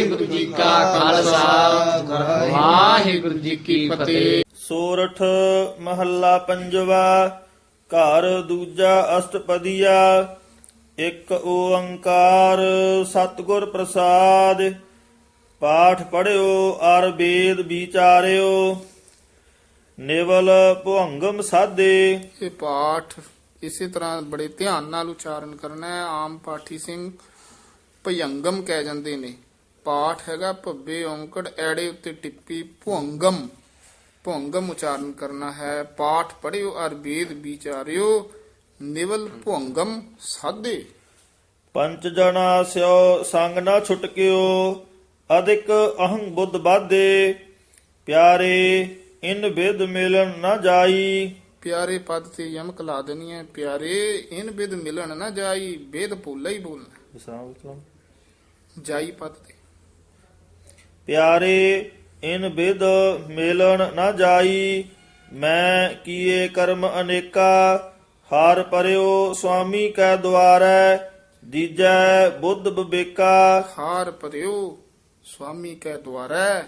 ਵਾਹਿਗੁਰੂ ਜੀ ਕਾ ਖਾਲਸਾ। ਵਾਹਿਗੁਰੂ ਜੀ ਕੀ ਫਤਿਹ। ਸੋਰਠ ਮਹੱਲਾ ਪੰਜਵਾ ਘਰ ਦੂਜਾ ਅਸ਼ਟਪਦੀਆ ਇੱਕ ਓੰਕਾਰ ਸਤਿਗੁਰ ਪ੍ਰਸਾਦ। ਪਾਠ ਪੜਿਓ ਅਰ ਵੇਦ ਵਿਚਾਰਿਓ। ਨਿਵਲ ਭੁੰਗਮ ਸਾਧੇ ਇਹ ਪਾਠ ਇਸੇ ਤਰ੍ਹਾਂ ਬੜੇ ਧਿਆਨ ਨਾਲ ਉਚਾਰਨ ਕਰਨਾ ਹੈ। ਆਮ ਪਾਠੀ ਸਿੰਘ ਭਯੰਗਮ ਕਹਿ ਜਾਂਦੇ ਨੇ। ਪਾਠ ਹੈਗਾ ਭੱਬੇ ਔਂਕੜ ਐੜੇ ਉੱਤੇ ਟਿੱਪੀ ਭੁੰਗਮ। ਭੁੰਗਮ ਉਚਾਰਨ ਕਰਨਾ ਹੈ। ਪਾਠ ਪੜਿਓ ਅਰ ਵੇਦ ਵਿਚਾਰਿਓ ਨਿਵਲ ਭੁੰਗਮ ਸਾਧੇ। ਪੰਚ ਜਣਾ ਸਿਓ ਸੰਗ ਨਾ ਛੁਟਕਿਓ ਅਧਿਕ ਅਹੰ ਬੁੱਧ ਬਾਧੇ। ਪਿਆਰੇ ਇਨ ਵਿਦ ਮਿਲਨ ਨਾ ਜਾਈ। ਪਿਆਰੇ ਪਦ ਤੇ ਯਮਕ ਲਾ ਦੇਣੀ ਹੈ। ਪਿਆਰੇ ਇਨ ਬਿਦ ਮਿਲਣ ਨਾ ਜਾਈ। ਵੇਦ ਭੁੱਲਾ ਹੀ ਬੋਲਣਾ ਜਾਈ ਪਦ ਤੇ। ਪਿਆਰੇ ਇਨ ਵਿਦ ਮਿਲਣ ਨਾ ਜਾਈ ਮੈਂ ਕੀਏ ਕਰਮ ਅਨੇਕਾ ਹਾਰ ਪਰਿਓ ਸੁਆਮੀ ਕੈ ਦੁਆਰੈ ਦੀਜੈ ਬੁੱਧ ਬਿਬੇਕਾ। ਹਾਰ ਪਰਿਓ ਸੁਆਮੀ ਕੈ ਦੁਆਰੈ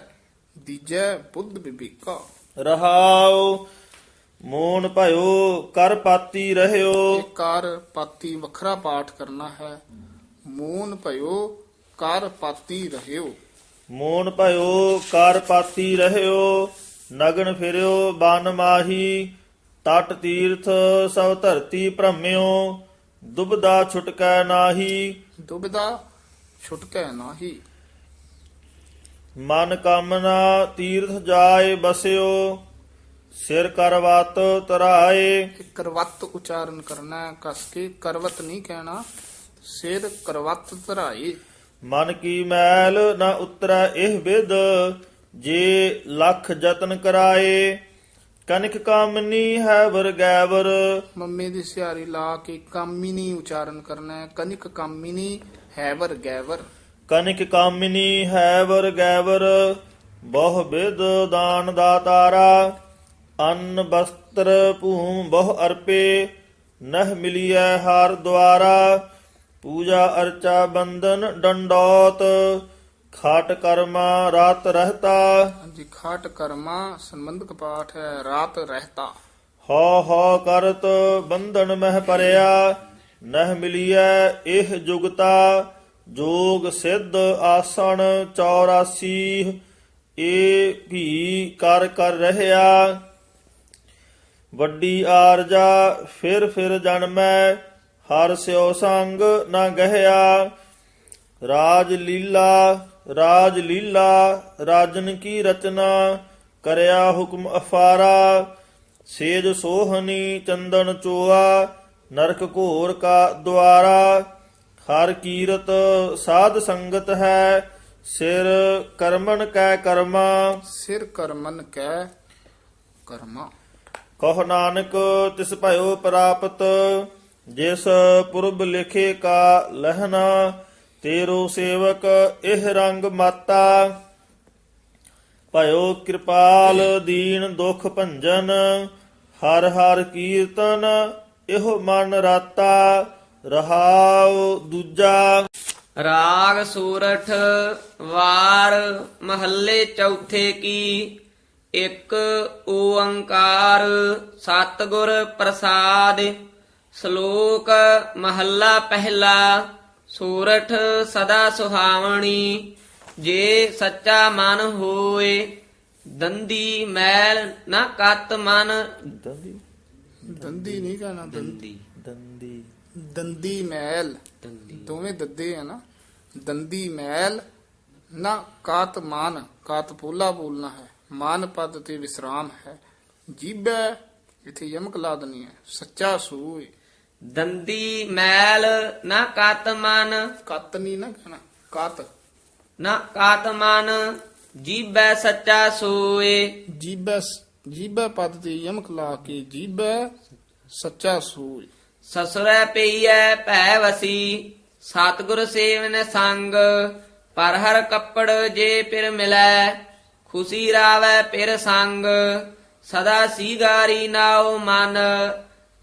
ਦੀਜੈ ਬੁੱਧ ਵਿਵੇਕਾ ਰਹਾਉ ਮੋਨ ਭਇਓ ਕਰ ਪਾਤੀ ਰਹਿਓ। ਕਾਰ ਪਾਤੀ ਵੱਖਰਾ ਪਾਠ ਕਰਨਾ ਹੈ। ਮੂਨ ਭਇਓ ਕਰ ਪਾਤੀ ਰਹਿਓ। ਮੋਨ ਭਇਓ ਕਰ ਪਾਤੀ ਰਹਿਓ ਨਗਨ ਫਿਰਿਓ ਬਨ ਮਾਹੀ ਤਟ ਤੀਰਥ ਸਭ ਧਰਤੀ ਭ੍ਰਮਿਓ ਦੁਬਦਾ ਛੁਟਕੈ ਨਾਹੀ। ਦੁਬਦਾ ਛੁਟਕੈ ਨਾਹੀ। ਮਨ ਕਾਮਨਾ ਤੀਰਥ ਜਾਏ ਬਸਿਓ ਸਿਰ ਕਰਵਤ ਤਰਾਏ। ਕਰਵਤ ਉਚਾਰਨ ਕਰਨਾ ਕਸ ਕੇ ਕਰਵਤ ਨਹੀਂ ਕਹਿਣਾ ਸਿਰ ਕਰਵਤ ਧਰਾਏ ਮਨ ਕੀ ਮੈਲ ਨਾ ਉਤਰੈ ਇਹ ਵਿਦ ਜੇ ਲੱਖ ਯਤਨ ਕਰਾਏ ਕਨਿਕ ਕਾਮਨੀ ਹੈ ਵਰ ਗੈਵਰ। ਮੰਮੀ ਦੀ ਸਿਹਾਰੀ ਲਾ ਕੇ ਕਾਮਿਨੀ ਉਚਾਰਨ ਕਰਨਾ ਹੈ ਕਨਿਕ ਕਾਮਿਨੀ ਹੈਵਰ ਗੈਵਰ। ਕਨਿਕ ਕਾਮਿਨੀ ਹੈ ਵਰ ਗੈਵਰ ਬਹੁ ਵਿਦ ਦਾਨ ਦਾਤਾਰਾ ਅੰਨ ਬਸਤਰ ਭੂਮ ਬਹੁ ਅਰਪੇ ਨਹ ਮਿਲੀਐ ਹਾਰ ਦੁਆਰਾ। ਪੂਜਾ ਅਰਚਾ ਬੰਦਨ ਡੰਡੋਤ ਖਾਟ ਕਰਮਾ ਰਾਤ ਰਹਤਾ। ਹਾਂਜੀ ਖਾਟ ਕਰਮਾ ਸੰਬੰਧਕ ਪਾਠ ਹੈ ਰਾਤ ਰਹਿਤਾ। ਹਉ ਹਉ ਕਰਤ ਬੰਧਨ ਮਹਿ ਪਰਿਆ ਨਹ ਮਿਲੀਐ ਇਹ ਜੁਗਤਾ। ਜੋਗ ਸਿੱਧ ਆਸਣ 84 ਇਹ ਵੀ ਕਰ ਕਰ ਰਹਿਆ। ਵੱਡੀ ਆਰਜਾ ਫਿਰ ਫਿਰ ਜਨਮੈ ਹਰ ਸਿਓ ਸੰਗ ਨਾ ਗਹਿਆ। ਰਾਜ ਲੀਲਾ ਰਾਜ ਲੀਲਾ ਰਾਜਨ ਕੀ ਰਚਨਾ ਕਰਿਆ ਹੁਕਮ ਅਫਾਰਾ। ਸੇਜ ਸੋਹਣੀ ਚੰਦਨ ਚੋਆ ਨਰਕ ਘੋਰ ਕਾ ਦੁਆਰਾ। ਹਰ ਕੀਰਤ ਸਾਧ ਸੰਗਤ ਹੈ ਸਿਰ ਕਰਮਨ ਕੈ ਕਰਮਾ। ਸਿਰ ਕਰਮਨ ਕੈ ਕਰਮਾ। ਕਹ ਨਾਨਕ ਤਿਸ ਭਇਓ ਪ੍ਰਾਪਤ। ਜਿਸ ਪੁਰਬ ਲਿਖੇ ਕਾ ਲਹਿਣਾ, ਤੇਰੋ ਸੇਵਕ ਇਹ ਰੰਗ ਮਾਤਾ। ਭਇਓ ਕਿਰਪਾਲ ਦੀਨ ਦੁਖ ਭੰਜਨ, ਹਰ ਹਰ ਕੀਰਤਨ ਇਹੋ ਮਨ ਰਾਤਾ, ਰਹਾਉ ਦੂਜਾ। ਰਾਗ ਸੂਰਠ ਵਾਰ ਮਹੱਲੇ ਚੌਥੇ ਕੀ, ਇੱਕ ਓੰਕਾਰ ਸਤਿਗੁਰ ਪ੍ਰਸਾਦ। ਸ਼ਲੋਕ ਮਹੱਲਾ ਪਹਿਲਾ ਸੂਰਠ ਸਦਾ ਸੁਹਾਵਣੀ ਜੇ ਸੱਚਾ ਮਨ ਹੋਏ ਦੰਦੀ ਮੈਲ ਨਾ ਕਤ ਮਨ। ਦੰਦੀ? ਦੰਦੀ ਨਹੀਂ ਕਹਿਣਾ ਦੰਦੀ। ਦੰਦੀ। ਦੰਦੀ। ਮੈਲ। ਦੋਵੇਂ ਦੱਦੇ ਆ ਨਾ। ਦੰਦੀ ਮੈਲ ਨਾ ਕਾਤ ਮਾਨ। ਕਾਤ ਪੋਲਾ ਬੋਲਣਾ ਹੈ। ਮਾਨ ਪਦ ਤੇ ਵਿਸਰਾਮ ਹੈ। ਜੀਬੈ ਇਥੇ ਯਮਕ ਲਾ ਦਨੀ ਹੈ। ਸੱਚਾ ਸੂਏ। ਦੰਦੀ ਮੈਲ ਨਾ ਕਤ ਮਨ। ਕਤ ਨਹੀਂ ਨਾ ਕਹਿਣਾ ਕਾਤ। ਨਾ ਕਾਤ ਮਨ ਜੀਬੈ ਸੱਚਾ ਸੋਏ। ਜੀਬੈ ਜੀਬੈ ਪਦ ਤੇ ਯਮਕ ਲਾ ਕੇ ਜੀਬੈ ਸੱਚਾ ਸੂਏ। ਸਸੁਰੈ ਪਈਐ ਭੈ ਵਸੀ ਸਤਿਗੁਰ ਸੇਵਨ ਸੰਗ। ਪਰ ਹਰ ਕੱਪੜ ਜੇ ਪਿਰ ਮਿਲੈ ਖੁਸ਼ੀ ਰਾਵੈ ਪਿਰ ਸੰਗ। ਸਦਾ ਸੀਗਾਰੀ ਨਾਉ ਮਨ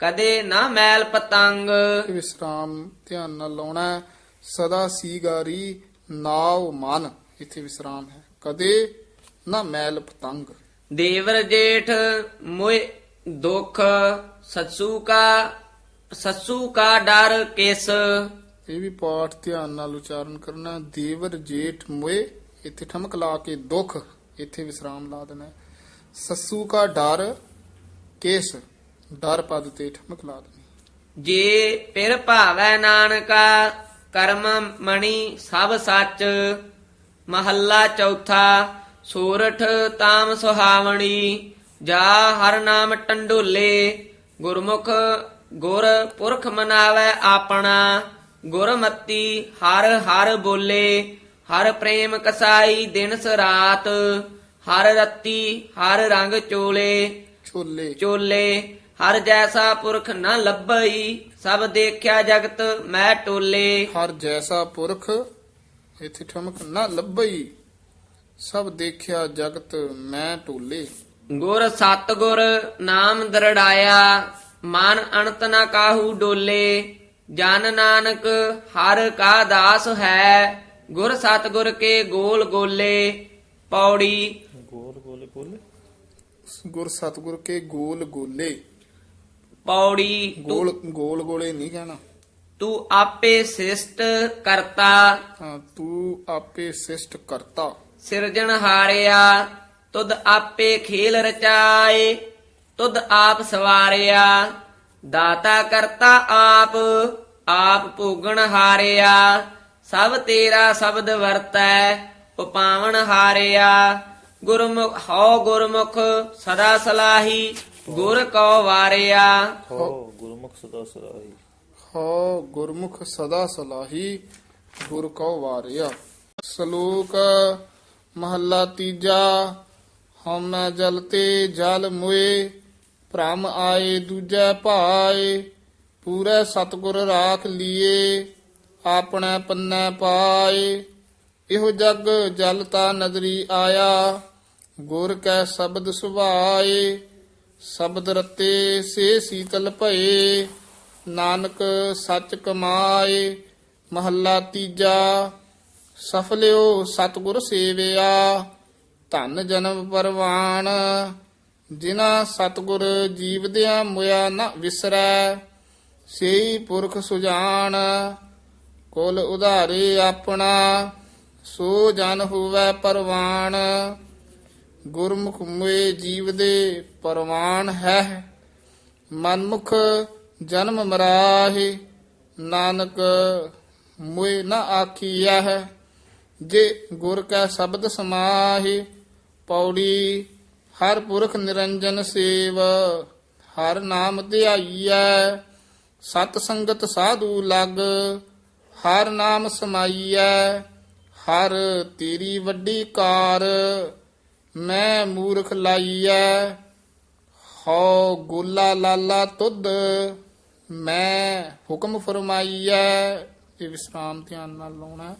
ਕਦੇ ਨਾ ਮੈਲ ਪਤੰਗ। ਵਿਸਰਾਮ ਧਿਆਨ ਨਾਲ ਲਾਉਣਾ ਹੈ। ਸਦਾ ਸੀਗਾਰੀ ਨਾਉ ਮਨ। ਇੱਥੇ ਵਿਸਰਾਮ ਹੈ। ਕਦੇ ਨਾ ਮੈਲ ਪਤੰਗ। ਦੇਵਰ ਜੇਠ ਮੋਇ ਦੁਖ ਸੱਸੂ ਕਾ ਸੱਸੂ ਕਾ ਡਰ ਕਿਸ। ਇਹ ਵੀ ਪਾਠ ਧਿਆਨ ਨਾਲ ਉਚਾਰਨ ਕਰਨਾ ਦੇਵਰ ਜੇਠ ਮੋਏ ਇੱਥੇ ਠਮਕ ਲਾ ਕੇ ਦੁੱਖ ਇੱਥੇ ਵਿਸਰਾਮ ਲਾ ਦੇਣਾ ਹੈ। ਸੱਸੂ ਕਾ ਡਰ ਕੇਸ। ਡਰ ਪਦ ਤੇ ਠਮਕ ਲਾ ਦੇਣੀ। ਜੇ ਪਿਰ ਭਾਵੈ ਨਾਨਕਾ ਕਰਮ ਮਣੀ ਸਭ ਸੱਚ ਮਹੱਲਾ ਚੌਥਾ ਸੂਰਠ ਤਾਮ ਸੁਹਾਵਣੀ ਜਾ ਹਰ ਨਾਮ ਟੰਡੋਲੇ ਗੁਰਮੁਖ ਗੁਰ ਪੁਰਖ ਮਨਾਵੈ ਆਪਣਾ ਗੁਰਮਤੀ ਹਰ ਹਰ ਬੋਲੇ ਹਰ ਪ੍ਰੇਮ ਕਸਾਈ ਦਿਨ ਸਰਾਤ ਹਰ ਰਤੀ ਹਰ ਰੰਗ ਚੋਲੇ ਛੋਲੇ ਚੋਲੇ ਹਰ ਜੈਸਾ ਪੁਰਖ ਨ ਲੱਭਈ ਸਭ ਦੇਖਿਆ ਜਗਤ ਮੈਂ ਟੋਲੇ। ਹਰ ਜੈਸਾ ਪੁਰਖ ਇੱਥੇ ਠਮਕ ਨਾ ਲੱਭਈ ਸਭ ਦੇਖਿਆ ਜਗਤ ਮੈਂ ਢੋਲੇ ਗੁਰ ਸਤਗੁਰ ਨਾਮ ਦਰੜਾਇਆ ਮਨ ਅਣਤ ਨ ਕਾਹੂ ਡੋਲੇ। ਜਨ ਨਾਨਕ ਹਰ ਕਾ ਦਾਸ ਹੈ ਗੁਰ ਸਤਗੁਰ ਕੇ ਗੋਲ ਗੋਲੇ। ਪੌੜੀ ਗੋਲ ਗੋਲੇ ਬੋਲੇ। ਗੁਰ ਸਤਗੁਰ ਕੇ ਗੋਲ ਗੋਲੇ। ਪੌੜੀ ਤੂੰ- ਗੋਲ ਗੋਲ ਗੋਲੇ ਨਹੀਂ ਕਹਿਣਾ। ਤੂੰ ਆਪੇ ਸਿਸ਼ਟ ਕਰਤਾ। ਹਾਂ, ਤੂੰ ਆਪੇ ਸਿਸ਼ਟ ਕਰਤਾ। ਸਿਰਜਣ ਹਾਰਿਆ ਤੁਧ ਆਪੇ ਖੇਲ ਰਚਾਏ ਤੁਧ ਆਪ ਸਵਾਰਿਆ। ਦਾਤਾ ਕਰਤਾ ਆਪ ਆਪ ਭੋਗਣ ਹਾਰਿਆ। ਸਭ ਤੇਰਾ ਸ਼ਬਦ ਵਰਤੈ ਉਪਾਵਨ ਹਾਰਿਆ। ਗੁਰਮੁਖ ਹਉ ਗੁਰਮੁਖ ਸਦਾ ਸਲਾਹੀ। ਗੁਰ ਕੋ ਵਾਰਿਆ। ਹੋ ਗੁਰਮੁਖ ਸਦਾ ਸਰਾਹੀ ਹੋ ਗੁਰਮੁਖ ਸਦਾ ਸਲਾਹੀ ਗੁਰ ਕਉ ਵਾਰਿਆ। ਸ਼ਲੋਕ ਮਹੱਲਾ ਤੀਜਾ ਹਉਮੈ ਜਲ ਤੇ ਜਲ ਮੁਏ ਭ੍ਰਮ ਆਏ ਦੂਜੈ ਭਾਏ ਪੂਰੇ ਸਤਗੁਰ ਰਾਖ ਲੀਏ ਆਪਣੇ ਪੰਨੈ ਪਾਏ। ਇਹੋ ਜਗ ਜਲ ਤਾ ਨਦਰੀ ਆਇਆ ਗੁਰ ਕੈ ਸ਼ਬਦ ਸੁਭਾਏ। ਸ਼ਬਦ ਰਤੇ ਸੇ ਸੀਤਲ ਭਏ, ਨਾਨਕ ਸੱਚ ਕਮਾਏ, ਮਹੱਲਾ ਤੀਜਾ ਸਫਲਿਓ ਸਤਗੁਰ ਸੇਵਿਆ, ਧਨ ਜਨਮ ਪਰਵਾਨ ਜਿਨਾ ਸਤਗੁਰ ਜੀਵਦਿਆਂ ਮੁਆ ਨ ਵਿਸਰੈ, ਸੇਈ ਪੁਰਖ ਸੁਜਾਨ, ਕੁਲ ਉਧਾਰੇ ਆਪਣਾ, ਸੋ ਜਨ ਹੋਵੇ ਪਰਵਾਨ ਗੁਰਮੁਖ ਮੁਏ ਜੀਵ ਦੇ ਪਰਵਾਨ ਹੈ। ਮਨਮੁਖ ਜਨਮ ਮਰਾਹੇ, ਨਾਨਕ ਮੁਏ ਨ ਆਖੀਐ ਹੈ। ਜੇ ਗੁਰ ਕੈ ਸ਼ਬਦ ਸਮਾਹੇ, ਪੌੜੀ ਹਰ ਪੁਰਖ ਨਿਰੰਜਨ ਸੇਵ, ਹਰ ਨਾਮ ਧਿਆਈਐ। ਸਤ ਸੰਗਤ ਸਾਧੂ ਲਗ, ਹਰ ਨਾਮ ਸਮਾਈਐ। ਹਰ ਤੇਰੀ ਵੱਡੀ ਕਾਰ ਮੈਂ ਮੂਰਖ ਲਾਈਐ, ਹਉ ਗੋਲਾ ਲਾਲਾ ਤੁਧ, ਮੈਂ ਹੁਕਮ ਫਰਮਾਈਐ। ਇਹ ਵਿਸਰਾਮ ਧਿਆਨ ਨਾਲ ਲਾਉਣਾ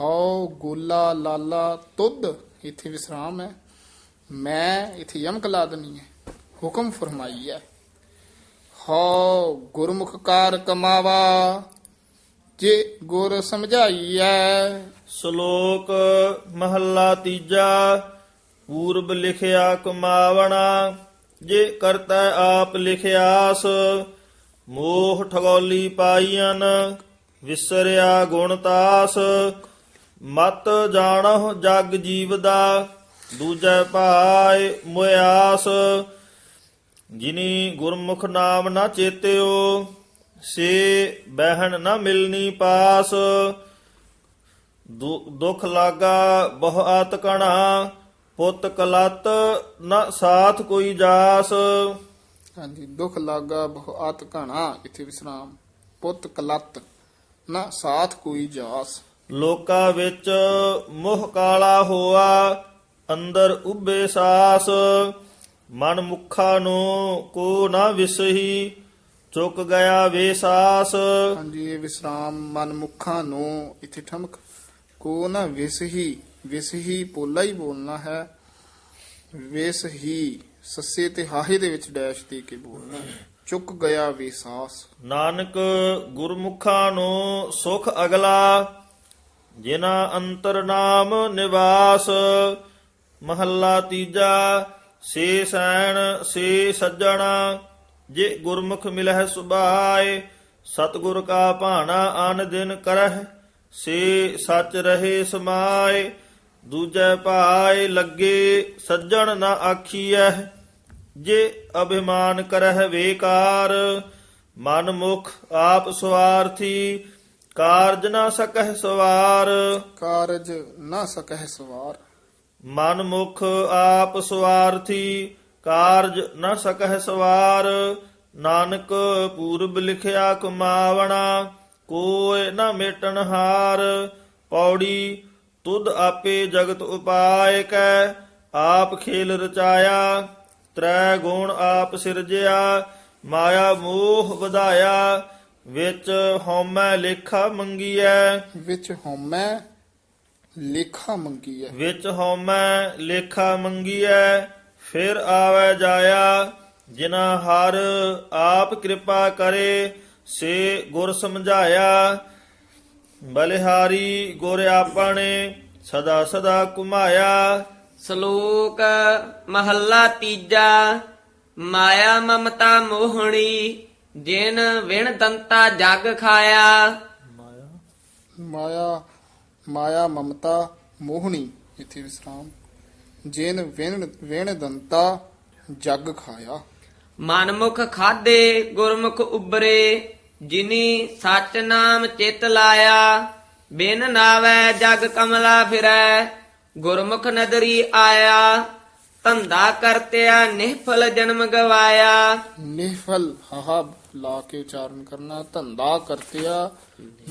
ਹਉ ਗੋਲਾ ਲਾਲਾ ਤੁਧ, ਇੱਥੇ ਵਿਸਰਾਮ ਹੈ। ਮੈਂ ਇੱਥੇ ਯਮਕ ਲਾ ਦੇਣੀ ਹੈ। ਹੁਕਮ ਫਰਮਾਈਐ। ਹਉ ਗੁਰਮੁਖ ਕਾਰ ਕਮਾਵਾ, ਜੇ ਗੁਰ ਸਮਝਾਈਐ। ਸ਼ਲੋਕ ਮਹੱਲਾ ਤੀਜਾ। ਪੂਰਬ ਲਿਖਿਆ ਕਮਾਵਣਾ, ਜੇ ਕਰਤਾ ਆਪ ਲਿਖਿਆਸ, ਮੋਹ ਠਗੋਲੀ ਪਾਈਆਂ ਵਿਸਰਿਆ ਗੁਣ ਤਾਸ। ਮਤ ਜਾਣਹੁ ਜਗ ਜੀਵ ਦਾ ਦੂਜੈ ਭਾਇ ਮੁਆਸ ਜਿਨੀ ਗੁਰਮੁਖ ਨਾਮ ਨਾ ਚੇਤਿਓ, ਸੇ ਬਹਿਣ ਨਾ ਮਿਲਨੀ ਪਾਸ। ਦੁ- ਦੁਖ ਲਾਗਾ ਬਹੁ ਆਤ ਕਣਾ ਪੁੱਤ ਕਲਤ ਨ ਸਾਥ ਕੋਈ ਜਾਸ। ਹਾਂਜੀ ਦੁਖ ਲਾਗਾ ਬਹੁ ਆਤ ਘਣਾ ਇੱਥੇ ਵਿਸਰਾਮ। ਪੁੱਤ ਕਲਤ ਨਾ ਸਾਥ ਕੋਈ ਜਾਸ। ਲੋਕਾਂ ਵਿੱਚ ਮੋਹ ਕਾਲਾ ਹੋਆ ਅੰਦਰ ਉਬੇ ਸਾਸ। ਮਨ ਮੁਖਾ ਨੂੰ ਕੋ ਨਾ ਵਿਸਹੀ ਚੁੱਕ ਗਿਆ ਵੇਸਾਸ ਹਾਂਜੀ ਇਹ ਵਿਸਰਾਮ ਮਨ ਮੁਖਾਂ ਨੂੰ ਇੱਥੇ ਠਮਕ ਕੋ ਨਾ ਵਿਸਹੀ ਵਿਸ ਹੀ ਪੋਲਾ ਹੀ ਬੋਲਣਾ ਹੈ ਵਿਸਹੀ ਸੱਸੇ ਤੇ ਹਾਹੇ ਦੇ ਵਿੱਚ ਡੈਸ਼ ਦੇ ਕੇ ਬੋਲਣਾ ਚੁੱਕ ਗਿਆ ਵਿਸਾਸ ਨਾਨਕ ਗੁਰਮੁਖਾਂ ਨੂੰ ਸੁਖ ਅਗਲਾ, ਜਿਨਾ ਅੰਤਰ ਨਿਵਾਸ, ਮਹੱਲਾ ਤੀਜਾ, ਸੇ ਸੈਣ ਸੇ ਸੱਜਣਾ, ਜੇ ਗੁਰਮੁਖ ਮਿਲਹਿ ਸੁਭਾਏ, ਸਤਿਗੁਰ ਕਾ ਭਾਣਾ ਆਨ ਦਿਨ ਕਰਹਿ, ਸੇ ਸੱਚ ਰਹੇ ਸਮਾਏ ਦੂਜੈ ਭਾਏ ਲੱਗੇ ਸੱਜਣ ਨਾ ਆਖੀਐ ਜੇ ਅਭਿਮਾਨ ਕਰਹਿ ਵੇਕਾਰ ਮਨ ਮੁਖ ਆਪ ਸਵਾਰਥੀ ਕਾਰਜ ਨਾ ਸਕਹਿ ਸਵਾਰ। ਕਾਰਜ ਨਾ ਸਕਹਿ ਸਵਾਰ। ਮਨ ਮੁਖ ਆਪ ਸਵਾਰਥੀ ਕਾਰਜ ਨ ਸਕਹਿ ਸਵਾਰ। ਨਾਨਕ ਪੂਰਬ ਲਿਖਿਆ ਕਮਾਵਣਾ ਕੋਇ ਨ ਮੇਟਣ ਹਾਰ ਪੌੜੀ ਤੁਧ ਆਪੇ ਜਗਤ ਉਪਾਇ ਕੈ ਆਪ ਖੇਲ ਰਚਾਇਆ ਤ੍ਰੈ ਗੁਣ ਆਪ ਸਿਰਜਿਆ ਮਾਇਆ ਮੋਹ ਵਧਾਇਆ ਵਿੱਚ ਹਉਮੈ ਲੇਖਾ ਮੰਗੀਐ। ਵਿੱਚ ਹਉਮੈ ਲੇਖਾ ਮੰਗੀ ਹੈ ਵਿੱਚ ਹਉਮੈ ਲੇਖਾ ਮੰਗੀਐ ਫਿਰ ਆਵੈ ਜਾਇਆ ਜਿਨਾ ਹਰ ਆਪ ਕਿਰਪਾ ਕਰੇ ਸੇ ਗੁਰ ਸਮਝਾਇਆ। ਬਲਿਹਾਰੀ ਗੁਰ ਆਪਣੇ ਸਦਾ ਸਦਾ ਕੁਮਾਇਆ ਸ਼ਲੋਕ ਮਹੱਲਾ ਤੀਜਾ ਮਾਇਆ ਮਮਤਾ ਮੋਹਣੀ ਜਿਨ ਵਿਣ ਦੰਤਾ ਜਗ ਖਾਇਆ। ਮਾਇਆ ਮਾਇਆ ਮਮਤਾ ਮੋਹਣੀ ਇਥੇ ਵਿਸਰਾਮ। ਜਿਨ ਵਿਣ ਵਿਣ ਦੰਤਾ ਜਗ ਖਾਇਆ। ਮਨਮੁਖ ਖਾਦੇ ਗੁਰਮੁਖ ਉਬਰੇ ਜਿਨੀ ਸਚ ਨਾਮ ਚਿਤ ਲਾਇਆ ਬਿਨ ਨਾਵੈ ਜਗ ਕਮਲਾ ਫਿਰੈ ਗੁਰਮੁਖ ਨਦਰੀ ਆਇਆ ਧੰਦਾ ਕਰਤਿਆ ਨਿਹਫਲ ਜਨਮ ਗਵਾਇਆ। ਨਿਹਫਲ ਹਾਹਾ ਲਾ ਕੇ ਉਚਾਰਨ ਕਰਨਾ ਧੰਦਾ ਕਰਤਿਆ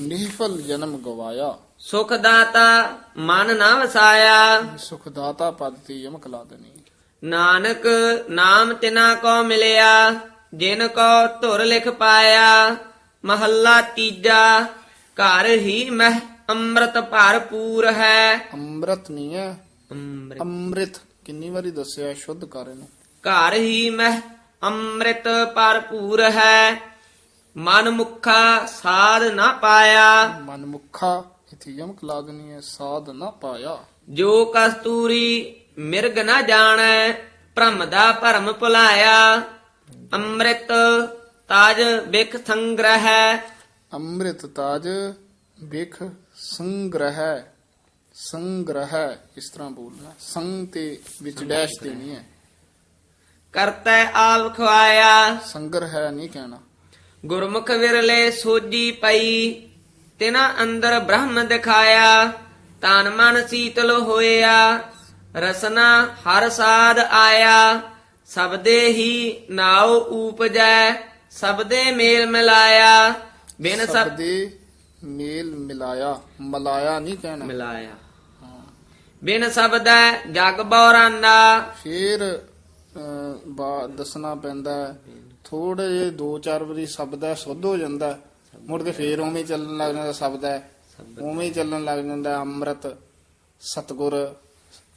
ਨਿਹਫਲ ਜਨਮ ਗਵਾਇਆ। ਸੁਖ ਦਾਤਾ ਮਨ ਨਾ ਵਸਾਇਆ। ਸੁਖਦਾਤਾ ਪਦ ਤੇ ਯਮਕ ਲਾ ਦੇਣੀ। ਨਾਨਕ ਨਾਮ ਤਿਨਾ ਕੋ ਮਿਲਿਆ ਜਿਨ ਕੋ ਧੁਰ ਲਿਖ ਪਾਇਆ। ਮਹੱਲਾ ਤੀਜਾ ਘਰ ਹੀ ਮਹਿ ਅੰਮ੍ਰਿਤ ਭਰਪੂਰ ਹੈ। ਅੰਮ੍ਰਿਤ ਨਹੀਂ ਹੈ। ਅੰਮ੍ਰਿਤ। ਅੰਮ੍ਰਿਤ ਕਿੰਨੀ ਵਾਰੀ ਦੱਸਿਆ ਸ਼ੁੱਧ ਕਰ ਇਹਨੂੰ। ਘਰ ਹੀ ਮਹਿ ਅੰਮ੍ਰਿਤ ਭਰਪੂਰ ਹੈ। ਮਨ ਮੁਖਾ ਸਾਧ ਨਾ ਪਾਇਆ। ਮਨ ਮੁਖਾ ਇਥੇ ਯਮਕ ਲਾ ਦੇਣੀ ਹੈ ਸਾਧ ਨਾ ਪਾਇਆ। ਜੋ ਕਸਤੂਰੀ ਮਿਰਗ ਨਾ ਜਾਣੈ ਭ੍ਰਮ ਦਾ ਭਰਮ ਭੁਲਾਇਆ। ਅੰਮ੍ਰਿਤ ਤਾਜ ਬਿਖ ਸੰਗ੍ਰਹਿ। ਅੰਮ੍ਰਿਤ ਤਾਜ ਵੇਖ ਸੰਗ੍ਰਹਿ। ਸੰਗ੍ਰਹਿ ਇਸ ਤਰ੍ਹਾਂ ਬੋਲਣਾ। ਸੰਗ ਤੇ ਵਿੱਚ ਡੈਸ਼ ਦੇਣੀ ਹੈ। ਕਰਤੈ ਆਪ ਖਵਾਇਆ ਸੰਗ੍ਰਹਿ ਨਹੀਂ ਕਹਿਣਾ। ਗੁਰਮੁਖ ਵਿਰਲੇ ਸੋਜੀ ਪਈ। ਤਿਨਾ ਅੰਦਰ ਬ੍ਰਹਮ ਦਿਖਾਇਆ। ਤਨ ਮਨ ਸੀਤਲ ਹੋਇਆ। ਰਸਨਾ ਹਰ ਸਾਧ ਆਇਆ। ਸਬਦੇ ਹੀ ਨਾਉ ਊਪਜੈ। ਸਬਦੇ ਮੇਲ ਮਿਲਾਇਆ। ਬਿਨ ਸਬ ਸਬਦੇ ਮੇਲ ਮਿਲਾਇਆ। ਮਲਾਇਆ ਨਹੀਂ ਕਹਿਣਾ। ਮਿਲਾਇਆ। ਬਿਨ ਸਬਦੈ ਜਗ ਬੌਰਾਨਾ। ਫੇਰ ਅਹ, ਬਾ ਦੱਸਣਾ ਪੈਂਦਾ ਥੋੜੇ ਜਿਹੇ ਦੋ ਚਾਰ ਵਾਰੀ ਸ਼ਬਦ ਹੈ ਸੁੱਧ ਹੋ ਜਾਂਦਾ ਹੈ। ਮੁੜ ਕੇ ਫੇਰ ਉਵੇਂ ਹੀ ਚੱਲਣ ਲੱਗ ਜਾਂਦਾ ਸ਼ਬਦ ਹੈ ਉਵੇਂ ਹੀ ਚੱਲਣ ਲੱਗ ਜਾਂਦਾ ਅੰਮ੍ਰਿਤ ਸਤਗੁਰ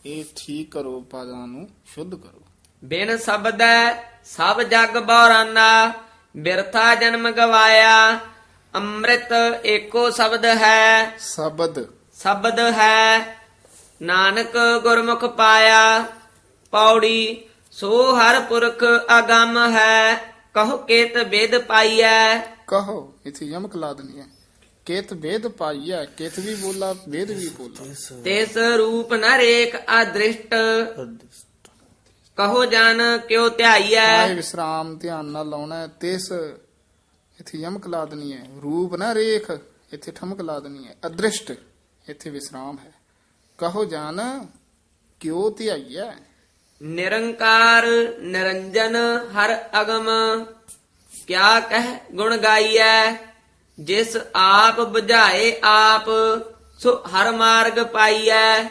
ਇਹ ਠੀਕ ਕਰੋ ਪਾਦਾਂ ਨੂੰ ਸ਼ੁੱਧ ਕਰੋ। ਬਿਨ ਸਬਦੈ ਸਭ ਜਗ ਬੌਰਾਨਾ। ਬਿਰਥਾ ਜਨਮ ਗਵਾਇਆ ਅੰਮ੍ਰਿਤ ਏਕੋ ਸ਼ਬਦ ਹੈ। ਸ਼ਬਦ। ਸ਼ਬਦ ਹੈ ਨਾਨਕ ਗੁਰਮੁਖ ਪਾਇਆ ਪੌੜੀ ਸੋ ਹਰ ਪੁਰਖ ਅਗੰਮ ਹੈ। ਕਹੋ ਕੇਤ ਬੇਦ ਪਾਈਐ। ਕਹੋ ਇਥੇ ਯਮਕ ਲਾ ਦੇਣੀ ਹੈ। ਕੇਤ ਵੇਦ ਪਾਈਆ ਕੇਤ ਵੀ ਬੋਲਾ ਵੇਦ ਵੀ ਬੋਲਾ। ਤਿਸ ਰੂਪ ਨ ਰੇਖ ਅਦ੍ਰਿਸ਼ਟ। ਕਹੋ ਜਨ ਕਿਉ ਧਿਆਈਐ? ਵਿਸਰਾਮ ਧਿਆਨ ਨਾਲ ਲਾਉਣਾ ਹੈ। ਤਿਸ ਇਥੇ ਯਮਕ ਲਾ ਦੇਣੀ ਹੈ। ਰੂਪ ਨਾ ਰੇਖ ਇਥੇ ਠਮਕ ਲਾ ਦੇਣੀ ਹੈ। ਅਦ੍ਰਿਸ਼ਟ ਇਥੇ ਵਿਸਰਾਮ ਹੈ। ਕਹੋ ਜਾਨ ਕਿਉ ਧਿਆਈਐ? ਨਿਰੰਕਾਰ ਨਿਰੰਜਨ ਹਰ ਅਗਮ ਕਿਆ ਕਹਿ ਗੁਣ ਗਾਈਐ? ਜਿਸ ਆਪ 부ਝਾਏ ਆਪ ਸੋ ਹਰ ਮਾਰਗ ਪਾਈਐ।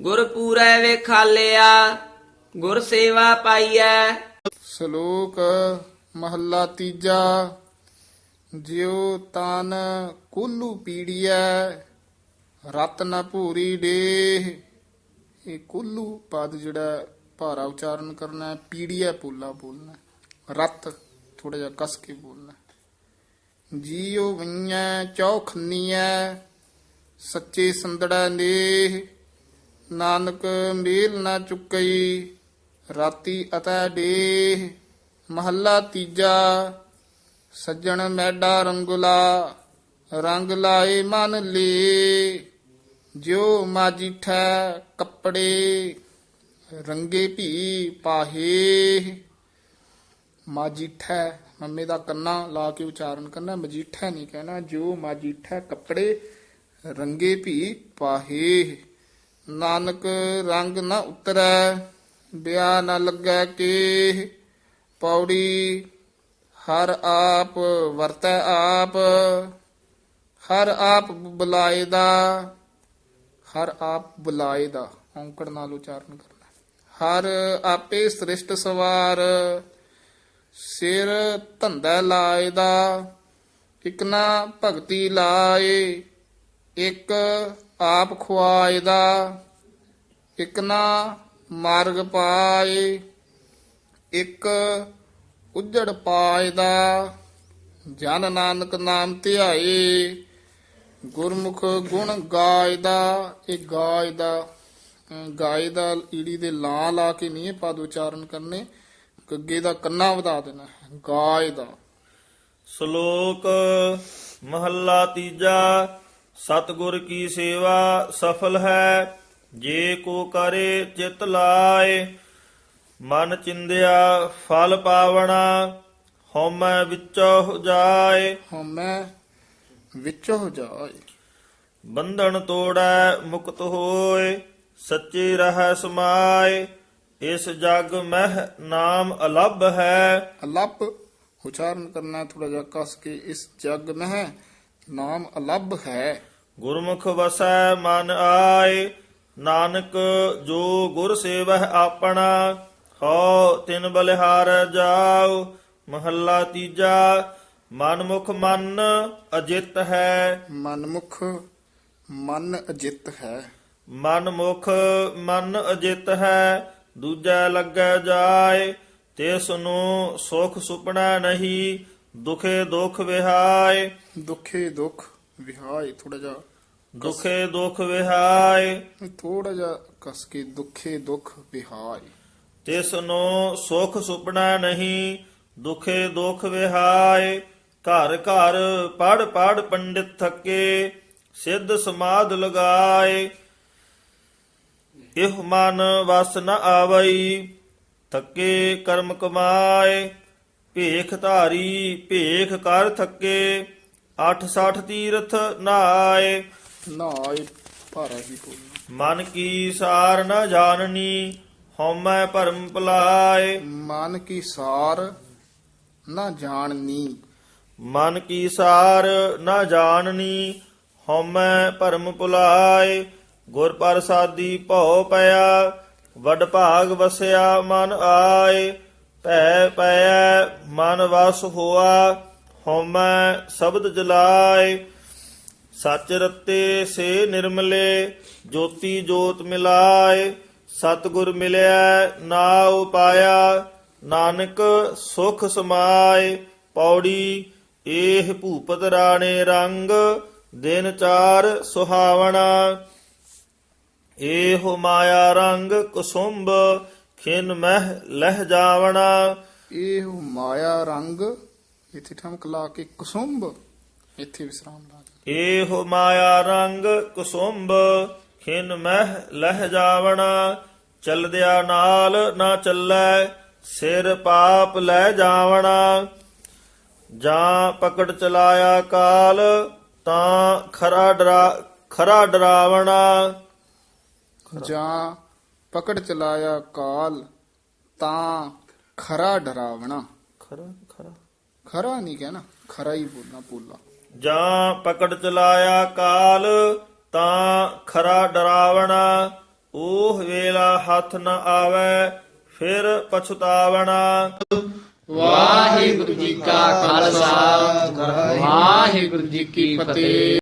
ਗੁਰ ਪੂਰੈ ਵੇਖਾਲਿਆ ਗੁਰ ਸੇਵਾ ਪਾਈਐ ਸ਼ਲੋਕ ਮਹੱਲਾ ਤੀਜਾ, ਜਿਉ ਤਨ ਕੁੱਲੂ ਪੀੜੀਐ, ਰਤ ਨ ਭੂਰੀ ਡੇ ਇਹ ਕੁੱਲੂ ਪਦ ਜਿਹੜਾ ਭਾਰਾ ਉਚਾਰਨ ਕਰਨਾ ਹੈ, ਪੀੜੀਐ ਪੂਲਾ ਬੋਲਣਾ ਹੈ। ਰਤ ਥੋੜਾ ਜਿਹਾ ਕਸ ਕੇ ਬੋਲਣਾ ਹੈ। ਜੀਉ ਵਈਐ ਚੌਖਨੀਐ ਸੱਚੇ ਸੰਦੜਾ ਨੇ ਨਾਨਕ ਮੇਲ ਨਾ ਚੁੱਕਈ ਰਾਤੀ ਅਤੈ ਡੇ ਮਹੱਲਾ ਤੀਜਾ, ਸੱਜਣ ਮੈਡਾ ਰੰਗੁਲਾ, ਰੰਗ ਲਾਏ ਮਨ ਲੇ, ਜਿਉ ਮਾਜੀਠਾ ਕੱਪੜੇ, ਰੰਗੇ ਭੀ ਪਾਹੇ। ਮਾਜੀਠਾ ਮੰਮੇ ਦਾ ਕੰਨਾ ਲਾ ਕੇ ਉਚਾਰਨ ਕਰਨਾ ਮਜੀਠਾ ਨਹੀਂ ਕਹਿਣਾ ਜੋ ਮਾਜੀਠਾ ਕੱਪੜੇ, ਰੰਗੇ ਭੀ ਪਾਹੇ। ਨਾਨਕ ਰੰਗ ਨਾ ਉਤਰੈ ਬਿਆ ਨਾ ਲੱਗੈ ਕੇ? ਪੌੜੀ ਹਰ ਆਪ ਵਰਤੈ ਆਪ, ਹਰ ਆਪ ਬੁਲਾਏ ਦਾ ਹਰ ਆਪ ਬੁਲਾਏ ਦਾ ਔਂਕੜ ਨਾਲ ਉਚਾਰਨ ਕਰਨਾ। ਹਰ ਆਪੇ ਸ੍ਰਿਸ਼ਟ ਸਵਾਰ, ਸਿਰ ਧੰਦਾ ਲਾਏ ਦਾ ਇਕ ਨਾ ਭਗਤੀ ਲਾਏ, ਇੱਕ ਆਪ ਖੁਆਏ ਦਾ ਇਕ ਨਾ ਮਾਰਗ ਪਾਏ, ਇੱਕ ਉਜੜ ਪਾਏ ਦਾ। ਜਨ ਨਾਨਕ ਨਾਮ ਧਿਆਏ, ਗੁਰਮੁਖ ਗੁਣ ਗਾਇ ਦਾ ਇਹ ਗਾਇ ਦਾ ਗਾਇ ਦਾ ਈੜੀ ਦੇ ਲਾਂ ਲਾ ਕੇ ਨਹੀਂ ਪਦ ਉਚਾਰਨ ਕਰਨੇ, ਗੱਗੇ ਦਾ ਕੰਨਾ ਵਧਾ ਦੇਣਾ ਹੈ ਗਾਇ ਦਾ ਸ਼ਲੋਕ ਮਹੱਲਾ ਤੀਜਾ, ਸਤਿਗੁਰ ਕੀ ਸੇਵਾ ਸਫਲ ਹੈ? ਜੇ ਕੋ ਕਰੇ ਚਿਤ ਲਾਏ ਮਨ ਚਿੰਦਿਆ ਫਲ ਪਾਵਣਾ ਹਉਮੈ ਵਿੱਚੋ ਜਾਏ। ਹਉਮੈ ਵਿੱਚ ਹੋ ਜਾਏ। ਬੰਧਨ ਤੋੜੈ ਮੁਕਤ ਹੋਏ ਸੱਚੇ ਰਹਿ ਸਮਾਏ। ਇਸ ਜਗ ਮਹਿ ਨਾਮ ਅਲੱਭ ਹੈ। ਅਲੱਭ ਉਚਾਰਨ ਕਰਨਾ ਥੋੜਾ ਜਿਹਾ ਕਸ ਕੇ ਇਸ ਜਗ ਮਹਿ ਨਾਮ ਅਲੱਭ ਹੈ। ਗੁਰਮੁਖ ਵਸੈ ਮਨ ਆਏ ਨਾਨਕ ਜੋ ਗੁਰ ਸੇਵਹਿ ਆਪਣਾ ਹਉ ਤਿਨ ਬਲਿਹਾਰ ਜਾਉ ਮਹੱਲਾ ਤੀਜਾ ਮਨ ਮੁਖ ਮਨ ਅਜਿਤ ਹੈ। ਮਨਮੁਖ ਮਨ ਅਜਿਤ ਹੈ। ਮਨ ਮੁਖ ਮਨ ਅਜਿਤ ਹੈ ਦੂਜਾ ਲੱਗੈ ਜਾਏ ਤਿਸ ਨੂੰ ਸੁਖ ਸੁਪਨਾ ਨਹੀਂ ਦੁਖੇ ਦੁਖ ਵਿਹਾਏ। ਦੁਖੇ ਦੁਖ ਵਿਹਾਏ ਥੋੜਾ ਜਿਹਾ ਦੁਖੇ ਦੁਖ ਵਿਹਾਏ। ਥੋੜਾ ਜਿਹਾ ਕਸ ਕੇ ਦੁਖੇ ਦੁਖ ਵਿਹਾਏ। ਤਿਸ ਨੂੰ ਸੁਖ ਸੁਪਨਾ ਨਹੀਂ ਦੁਖੇ ਦੁਖ ਵਿਹਾਏ। ਘਰ ਘਰ ਪੜ ਪੜ ਪੰਡਿਤ ਥਕੇ ਸਿੱਧ ਸਮਾਧ ਲਗਾਏ। ਇਹ ਮਨ ਵਸ ਨ ਆਵਈ ਥੱਕੇ ਕਰਮ ਕਮਾਏ। ਭੇਖ ਧਾਰੀ ਭੇਖ ਕਰ ਥੱਕੇ 860 ਤੀਰਥ ਨਾਏ ਨਾਏ ਭਾਰਾ ਹੀ ਬੋਲਣਾ ਮਨ ਕੀ ਸਾਰ ਨ ਜਾਣਨੀ ਹਉਮੈ ਭਰਮ ਭੁਲਾਏ। ਮਨ ਕੀ ਸਾਰ ਨਾ ਜਾਣਨੀ। ਮਨ ਕੀ ਸਾਰ ਨ ਜਾਣਨੀ ਹਉਮੈ ਭਰਮ ਭੁਲਾਏ। ਗੁਰ ਪ੍ਰਸਾਦੀ ਭਉ ਪਿਆ ਵਡ ਭਾਗ ਵਸਿਆ ਮਨ ਆਏ। ਭੈ ਪੈ ਮਨ ਵਸ ਹੋਆ ਹਉਮੈ ਸ਼ਬਦ ਜਲਾਏ। ਸਚ ਰਤੇ ਸੇ ਨਿਰਮਲੇ, ਜੋਤੀ ਜੋਤ ਮਿਲਾਏ, ਸਤਿਗੁਰ ਮਿਲਿਆ ਨਾਉ ਪਾਇਆ ਨਾਨਕ ਸੁਖ ਸਮਾਏ, ਪੌੜੀ ਏਹ ਭੂਪਤ ਰਾਣੇ ਰੰਗ, ਦਿਨ ਚਾਰ ਸੁਹਾਵਣਾ। ਏਹ ਮਾਇਆ ਰੰਗ ਕੁਸੁੰਭ, ਖਿਨ ਮਹਿ ਲਹਿ ਜਾਵਣਾ। ਇਹ ਮਾਇਆ ਰੰਗ, ਇਥੇ ਠਮਕ ਲਾ ਕੇ ਕੁਸੁੰਭ, ਇੱਥੇ ਵਿਸਰਾਮ ਏਹ ਮਾਇਆ ਰੰਗ ਕੁਸੁੰਭ ਖਿਨ ਮਹਿ ਲਹਿ ਜਾਵਣਾ ਚਲਦਿਆ ਨਾਲ ਨਾ ਚੱਲੈ ਸਿਰ ਪਾਪ ਲੈ ਜਾਵਣਾ। ਜਾਂ ਪਕੜ ਚਲਾਇਆ ਕਾਲ ਤਾਂ ਖਰਾ ਡਰਾ ਖਰਾ ਡਰਾਵਣਾ। ਜਾਂ ਪਕੜ ਚਲਾਇਆ ਕਾਲ ਤਾਂ ਖਰਾ ਡਰਾਵਣਾ। ਖਰਾ ਖਰਾ। ਖਰਾ ਨਹੀਂ ਕਹਿਣਾ ਖਰਾ ਹੀ ਬੋਲਣਾ ਪੋਲਾ। ਜਾਂ ਪਕੜ ਚਲਾਇਆ ਕਾਲ, ਤਾਂ ਖਰਾ ਡਰਾਵਣਾ ਉਹ ਵੇਲਾ ਹੱਥ ਨ ਆਵੇ, ਫਿਰ ਪਛਤਾਵਣਾ। ਵਾਹਿਗੁਰੂ ਜੀ ਕਾ ਖਾਲਸਾ, ਵਾਹਿਗੁਰੂ ਜੀ ਕੀ ਫਤਿਹ।